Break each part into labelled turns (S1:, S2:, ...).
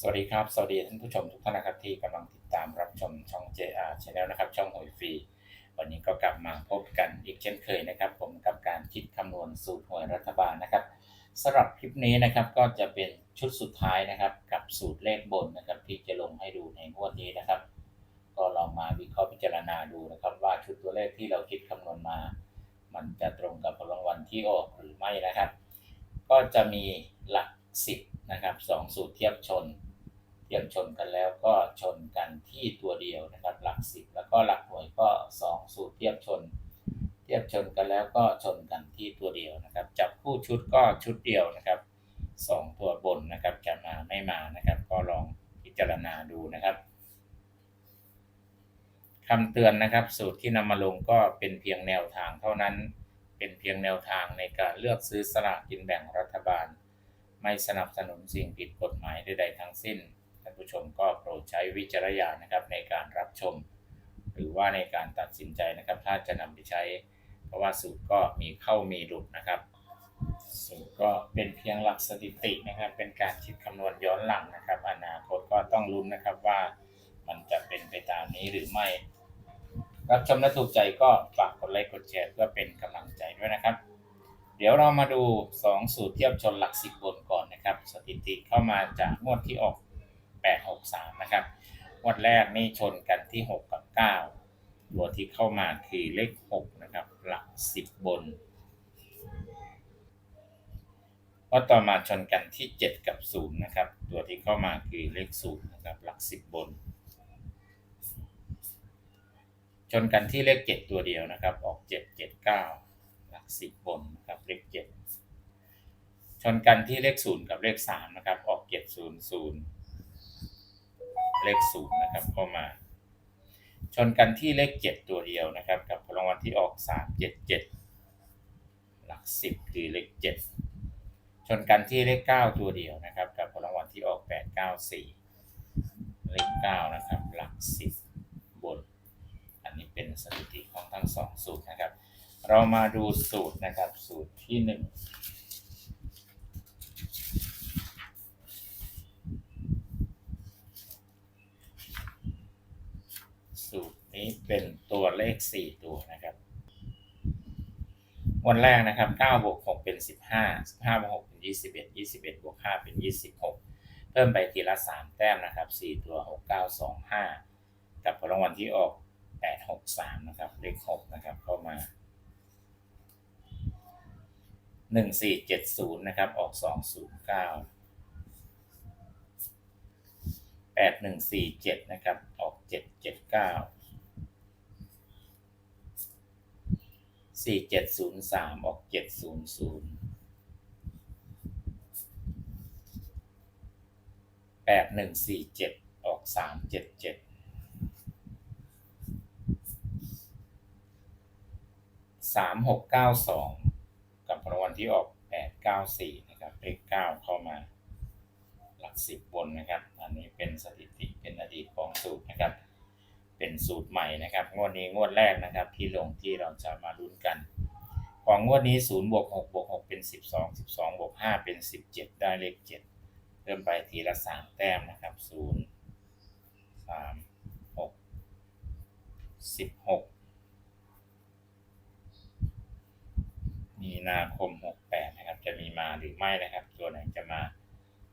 S1: สวัสดีครับ สวัสดีท่านผู้ชมทุกท่านนะครับที่กำลังติดตามรับชมช่อง JR Channel นะครับ ช่องหวยฟรี วันนี้ก็กลับมาพบกันอีกเช่นเคยนะครับ ผมกับการคิดคำนวณสูตรหวยรัฐบาลนะครับสำหรับคลิปนี้นะครับก็จะเป็นชุดสุดท้ายนะครับ กับสูตรเลขบนนะครับ ที่จะลงให้ดูในงวดนี้นะครับ ก็ลองมาวิเคราะห์พิจารณาดูนะครับ ว่าชุดตัวเลขที่เราคิดคำนวณมา มันจะตรงกับผลรางวัลที่ออกหรือไม่นะครับ ก็จะมีหลักสิบ นะครับสองสูตรเทียบชน เทียบชนกันแล้วก็ชนกันที่ตัวเดียวนะครับหลักสิบแล้วก็หลักหน่วยก็สองสูตรเทียบชน เทียบชนกันแล้วก็ชนกันที่ตัวเดียวนะครับ จับคู่ชุดก็ชุดเดียวนะครับสองตัวบนนะครับจะมาไม่มานะครับ ก็ลองพิจารณาดูนะครับคำเตือนนะครับสูตรที่นำมาลงก็เป็นเพียงแนวทางเท่านั้น เป็นเพียงแนวทางในการเลือกซื้อสลากกินแบ่งรัฐบาล ไม่สนับสนุนสิ่งผิดกฎหมายใดๆทั้งสิ้น ท่านผู้ชมก็โปรดใช้วิจารณญาณนะครับในการรับชม หรือว่าในการตัดสินใจนะครับ ถ้าจะนำไปใช้ เพราะว่าสูตรก็มีเข้ามีหลุดนะครับ สูตรก็เป็นเพียงหลักสถิตินะครับ เป็นการคิดคำนวณย้อนหลังนะครับ อนาคตก็ต้องลุ้นนะครับว่ามันจะเป็นไปตามนี้หรือไม่รับชมและถูกใจก็ฝากกดไลค์กดแชร์เพื่อเป็นกำลังใจด้วยนะครับ เดี๋ยวเรามาดู 2 สูตรเทียบชนหลักสิบบนก่อนนะครับ สถิติเข้ามาจากงวดที่ออก 863 นะครับงวดแรกนี่ชนกันที่ 6 กับ 9 ตัวที่เข้ามาคือเลข 6 นะครับ หลัก 10 บนก็ต่อมาชนกันที่ 7 กับ 0 นะครับ ตัวที่เข้ามาคือเลข 0 นะครับ หลัก 10 บน ชนกันที่เลข 7 ตัวเดียวนะครับ ออก 7 7 9 หลัก10บนนะครับเลข7ชนกันที่เลข0กับเลข3นะครับ ออก7 0 0เลข0นย์นะครับเข้ามา ชนกันที่เลข7ตัวเดียวนะครับ กับรางวัลที่ออก3 7 7หลัก10คือเลข7ชนกันที่เลข9ตัวเดียวนะครับ กับรางวัลที่ออก8 9 4เก้าสี่เลข9นะครับ หลัก10บบน อันนี้เป็นสถิติของทั้ง2สูตรนะครับ เรามาดูสูตรนะครับ สูตรที่1สูตรนี้เป็นตัวเลข4ตัวนะครับ วันแรกนะครับ9บวก6เป็น15 15บวก6เป็น21 21บวก5เป็น26เพิ่มไปทีละ3แต้มนะครับ4ตัว6 9 2 5กับรางวัลที่ออก8 6 3นะครับเลข6นะครับเข้ามา 1470นะครับ ออก209 8147นะครับ ออก779 4703ออก700 8147ออก377 3692กับ รางวัลที่ออก 894 นะครับเลข9เข้ามาหลัก 10 บนนะครับ อันนี้เป็นสถิติเป็นอดีตของสูตรนะครับ เป็นสูตรใหม่นะครับงวดนี้งวดแรกนะครับ ที่ลงที่เราจะมาลุ้นกัน ของงวดนี้0บวก6บวก6เป็น 12 12บวก5เป็น 17 ได้เลข 7 เริ่มไปทีละ 3 แต้มนะครับ0 3 6 16 มีนาคม 68 นะครับ จะมีมาหรือไม่นะครับ ตัวไหนจะมา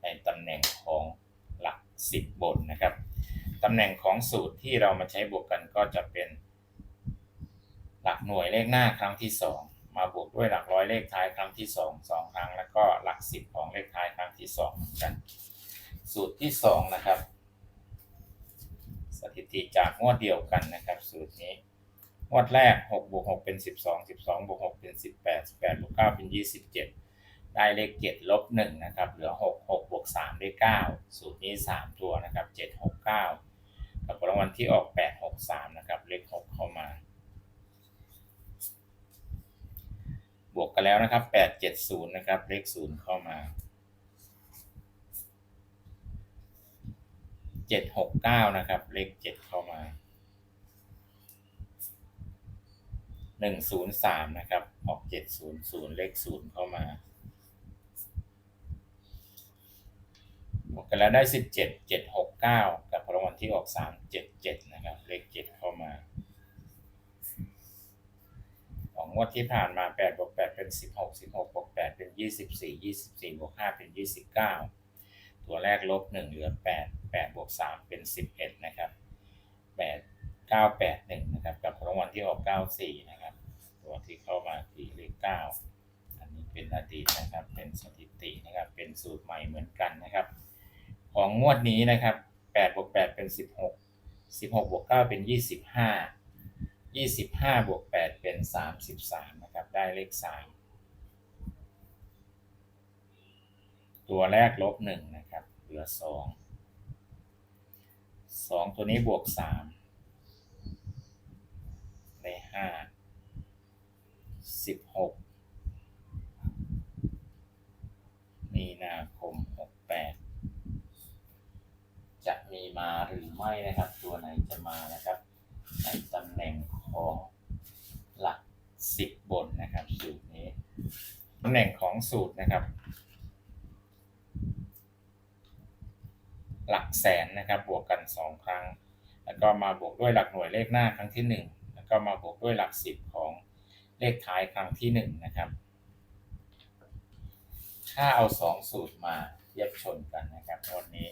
S1: ในตำแหน่งของหลัก 10 บนนะครับตำแหน่งของสูตรที่เรามาใช้บวกกันก็จะเป็น หลักหน่วยเลขหน้าครั้งที่ 2 มาบวกด้วยหลักร้อยเลขท้ายครั้งที่ 2 2 ครั้ง แล้วก็หลัก 10 ของเลขท้ายครั้งที่2เหมือนกัน สูตรที่ 2 นะครับ สถิติจากงวดเดียวกันนะครับ สูตรนี้ งวดแรก6บวก6เป็น 12 12บวก6เป็น 18 18บวก9เป็น 27 ได้เลข 7 ลบ1นะครับ เหลือ 6 6บวก3ได้ 9 สูตรนี้ 3 ตัวนะครับ 7 6 9 กับรางวัลที่ออก 8 6 3 นะครับ เลข 6 เข้ามา บวกกันแล้วนะครับ 8 7 0 นะครับ เลข 0 เข้ามา7 6 9 นะครับ เลข 7 เข้ามา หนึ่งศูนย์สามนะครับออกเจ็ดศูนย์ศูนย์เลขศูนย์เข้ามาบวกกันแล้วได้สิบเจ็ดเจ็ดหกเก้ากับรางวัลที่ออกสามเจ็ดเจ็ดนะครับ เลขเจ็ดเข้ามาของงวดที่ผ่านมาแปดบวกแปดเป็นสิบหกสิบหกบวกแปดเป็นยี่สิบสี่ยี่สิบสี่บวกห้าเป็นยี่สิบเก้าตัวแรกลบหนึ่งเหลือแปดแปดบวกสามเป็นสิบเอ็ดนะครับแปดเก้าแปดหนึ่งนะครับกับรางวัลที่ออกเก้าสี่นะครับ ตัวที่เข้ามาที่เลขเก้าอันนี้เป็นอดีตนะครับ เป็นสถิตินะครับ เป็นสูตรใหม่เหมือนกันนะครับ ของงวดนี้นะครับแปดบวกแปดเป็นสิบหกสิบหกบวกเก้าเป็นยี่สิบห้ายี่สิบห้าบวกแปดเป็นสามสิบสามนะครับ ได้เลขสามตัวแรกลบหนึ่งนะครับ เหลือสองสองตัวนี้บวกสามได้ห้า สิบหกมีนาคมหกแปดจะมีมาหรือไม่นะครับ ตัวไหนจะมานะครับ ในตำแหน่งของหลักสิบบนนะครับ สูตรนี้ตำแหน่งของสูตรนะครับ หลักแสนนะครับ บวกกันสองครั้ง แล้วก็มาบวกด้วยหลักหน่วยเลขหน้าครั้งที่หนึ่งแล้วก็มาบวกด้วยหลักสิบของ เลขท้ายครั้งที่หนึ่งนะครับ ถ้าเอาสองสูตรมาเทียบชนกันนะครับวันนี้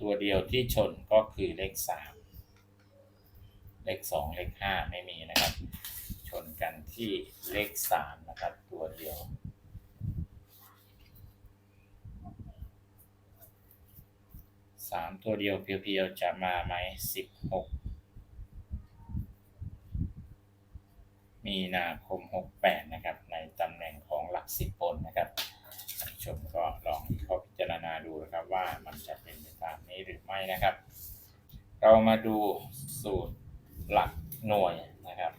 S1: ตัวเดียวที่ชนก็คือเลขสามเลขสองเลขห้าไม่มีนะครับ ชนกันที่เลขสามนะครับ ตัวเดียวสามตัวเดียวเพียวๆจะมาไหมสิบหก มีนาคมหกแปดนะครับ ในตำแหน่งของหลักสิบบนนะครับท่านผู้ชมก็ลองเข้าพิจารณาดูนะครับว่ามันจะเป็นไปตามนี้หรือไม่นะครับ เรามาดูสูตรหลักหน่วยนะครับ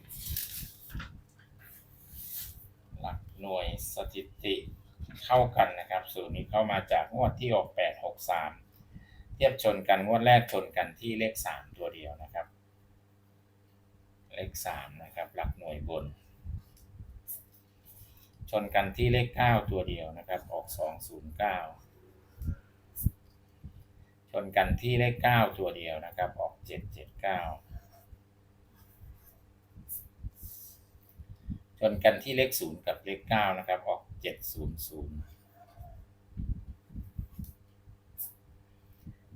S1: หลักหน่วยสถิติเข้ากันนะครับ สูตรนี้เข้ามาจากงวดที่ออก8 6 3 เทียบชนกันงวดแรกชนกันที่เลข 3 ตัวเดียวนะครับ เลข3นะครับ หลักหน่วยบน ชนกันที่เลข9ตัวเดียวนะครับ ออก209ชนกันที่เลข9ตัวเดียวนะครับ ออก779ชนกันที่เลข0กับเลข9นะครับ ออก700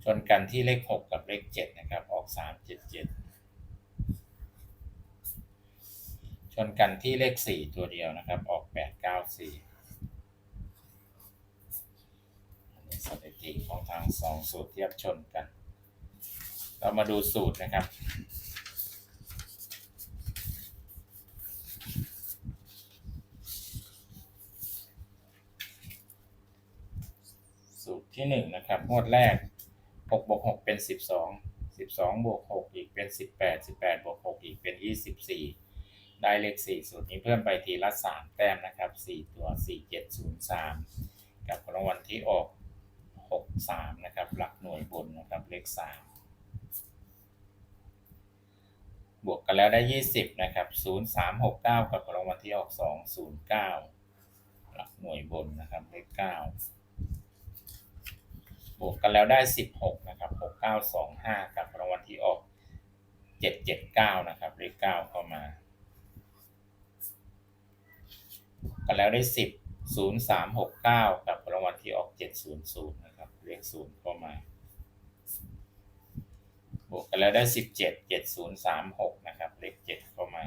S1: ชนกันที่เลข 6 กับเลข 7 นะครับ ออก 377 ชนกันที่เลข 4 ตัวเดียวนะครับ ออก 894 อันนี้สถิติของทางสองสูตรเทียบชนกัน เรามาดูสูตรนะครับ สูตรที่หนึ่งนะครับงวดแรกหกบวกหกเป็นสิบสองสิบสองบวกหกอีกเป็นสิบแปดสิบแปดบวกหกอีกเป็นยี่สิบสี่ ได้เลขสี่สูตรนี้เพิ่มไปทีละสามแต้มนะครับสี่ตัวสี่เจ็ดศูนย์สามกับรางวัลที่ออกหกสามนะครับ หลักหน่วยบนนะครับเลขสามบวกกันแล้วได้ยี่สิบนะครับศูนย์สามหกเก้ากับรางวัลที่ออกสองศูนย์เก้าหลักหน่วยบนนะครับ เลขเก้าบวกกันแล้วได้ 16 นะครับ 6925 กับรางวัลที่ออก 779 นะครับ เลข 9 เข้ามา กันแล้วได้ 10 0369 กับรางวัลที่ออก 700 นะครับ เลข0เข้ามา บวกกันแล้วได้ 17 7036 นะครับ เลข 7 เข้ามา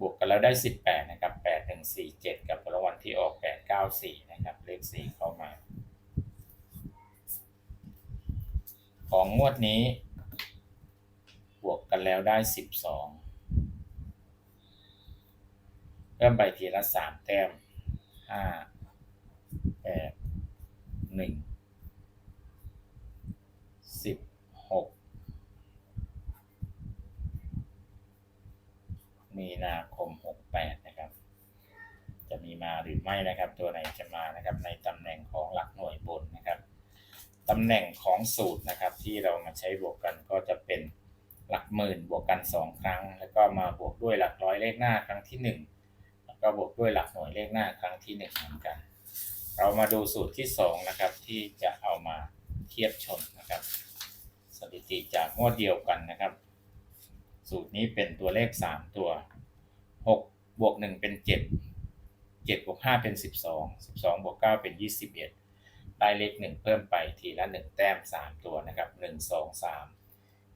S1: บวกกันแล้วได้ 18 นะครับ 8 1 4 7 กับรางวัลที่ออก 8 9 4 นะครับ เลข 4 เข้ามา ของงวดนี้ กันแล้วได้ 12 เริ่มไปทีละ 3 แต้ม 5 8 1 16 มีนาคม 68 นะครับ จะมีมาหรือไม่นะครับ ตัวไหนจะมานะครับ ในตำแหน่งของหลักหน่วยบนนะครับตำแหน่งของสูตรนะครับที่เรามาใช้บวกกันก็จะเป็น หลักหมื่นบวกกัน 2 ครั้ง แล้วก็มาบวกด้วยหลักร้อยเลขหน้าครั้งที่ 1 แล้วก็บวกด้วยหลักหน่วยเลขหน้าครั้งที่ 1 เหมือนกัน เรามาดูสูตรที่ 2 นะครับที่จะเอามาเทียบชนนะครับ สถิติจากงวดเดียวกันนะครับ สูตรนี้เป็นตัวเลข 3 ตัว 6 บวก 1 เป็น 7 7 บวก 5 เป็น 12 12 บวก 9 เป็น 21ได้เลข 1 เพิ่มไปทีละ 1 แต้ม 3 ตัวนะครับ 1 2 3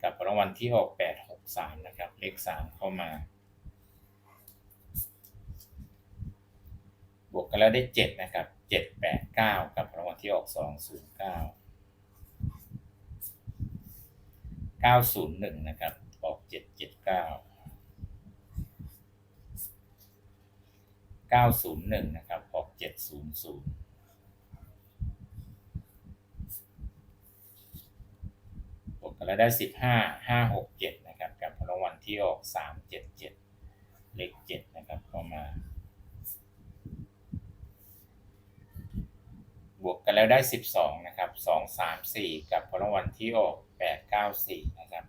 S1: กับรางวัลที่ออก8 6 3นะครับ เลข3เข้ามา บวกกันแล้วได้7นะครับ7 8 9กับรางวัลที่ออก2 0 9 901นะครับ ออก779 901นะครับ ออก700บวก กันแล้วได้15 567นะครับ กับรางวัลที่ออก377เลข7นะครับเข้ามา บวกกันแล้วได้12นะครับ2 3 4กับรางวัลที่ออก8 9 4นะครับ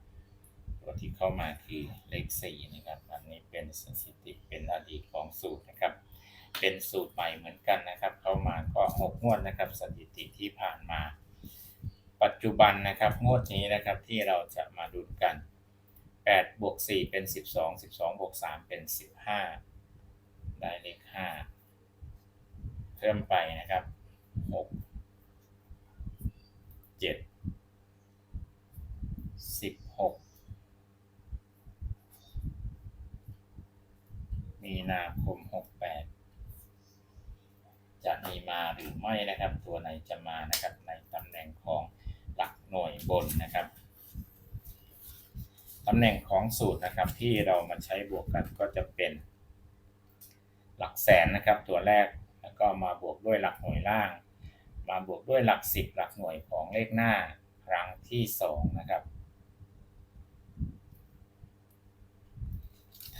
S1: ตัวที่เข้ามาคือเลข4นะครับ อันนี้เป็นสถิติเป็นอดีตของสูตรนะครับ เป็นสูตรใหม่เหมือนกันนะครับ เข้ามาก็6งวดนะครับ สถิติที่ผ่านมา ปัจจุบันนะครับงวดนี้นะครับที่เราจะมาดูกัน8บวก4เป็น 12 12บวก3เป็น 15 ได้เลข5เพิ่มไปนะครับ 6 7 16 มีนาคม 68 จะมีมาหรือไม่นะครับ ตัวไหนจะมานะครับในตำแหน่งของ หน่วยบนนะครับตำแหน่งของสูตรนะครับที่เรามาใช้บวกกันก็จะเป็น หลักแสนนะครับ ตัวแรกแล้วก็มาบวกด้วยหลักหน่วยล่าง มาบวกด้วยหลักสิบหลักหน่วยของเลขหน้าครั้งที่สองนะครับ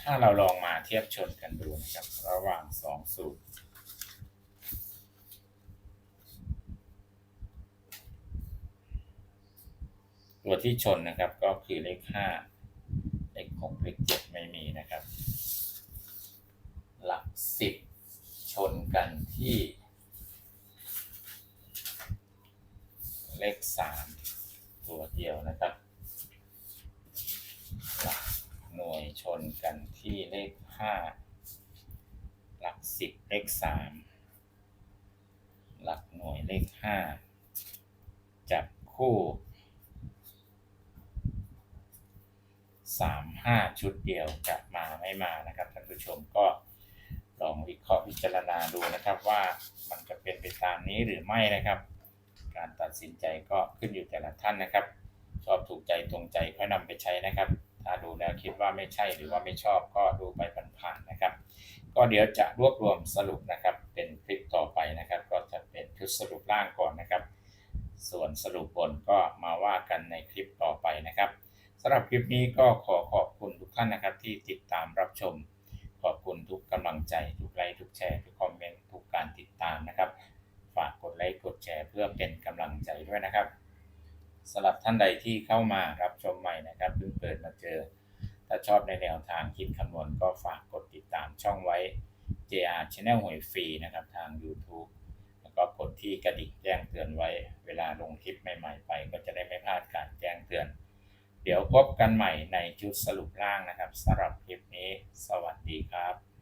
S1: ถ้าเราลองมาเทียบชนกันดูนะครับ ระหว่างสองสูตร ตัวที่ชนนะครับก็คือเลขห้าเลขหกเลขเจ็ดไม่มีนะครับ หลักสิบชนกันที่ เลขสามตัวเดียวนะครับ หลักหน่วยชนกันที่เลขห้าหลักสิบเลขสามหลักหน่วยเลขห้าจับคู่ สามห้าชุดเดียวจะมาไม่มานะครับท่านผู้ชมก็ลองวิเคราะห์พิจารณาดูนะครับว่ามันจะเป็นไปตามนี้หรือไม่นะครับ การตัดสินใจก็ขึ้นอยู่แต่ละท่านนะครับ ชอบถูกใจตรงใจค่อยนำไปใช้นะครับ ถ้าดูแล้วคิดว่าไม่ใช่หรือว่าไม่ชอบก็ดูไปผ่านๆนะครับ ก็เดี๋ยวจะรวบรวมสรุปนะครับเป็นคลิปต่อไปนะครับ ก็จะเป็นชุดสรุปล่างก่อนนะครับ ส่วนสรุปบนก็มาว่ากันในคลิปต่อไปนะครับำหรับคลิปนี้ก็ขอขอบคุณทุกท่านนะครับ ที่ติดตามรับชม ขอบคุณทุกกำลังใจ ทุกไลค์ทุกแชร์ทุกคอมเมนต์ทุกการติดตามนะครับ ฝากกดไลค์กดแชร์เพื่อเป็นกำลังใจด้วยนะครับสำหรับท่านใดที่เข้ามารับชมใหม่นะครับเพิ่งเปิดมาเจอ ถ้าชอบในแนวทางคิดคำนวณก็ฝากกดติดตามช่องไว้ JR Channel หวยฟรีนะครับทาง YouTube แล้วก็กดที่กระดิ่งแจ้งเตือนไว้ เวลาลงคลิปใหม่ ๆ ไป ก็จะได้ไม่พลาดการแจ้งเตือน เดี๋ยวพบกันใหม่ในชุดสรุปล่างนะครับสำหรับคลิปนี้ สวัสดีครับ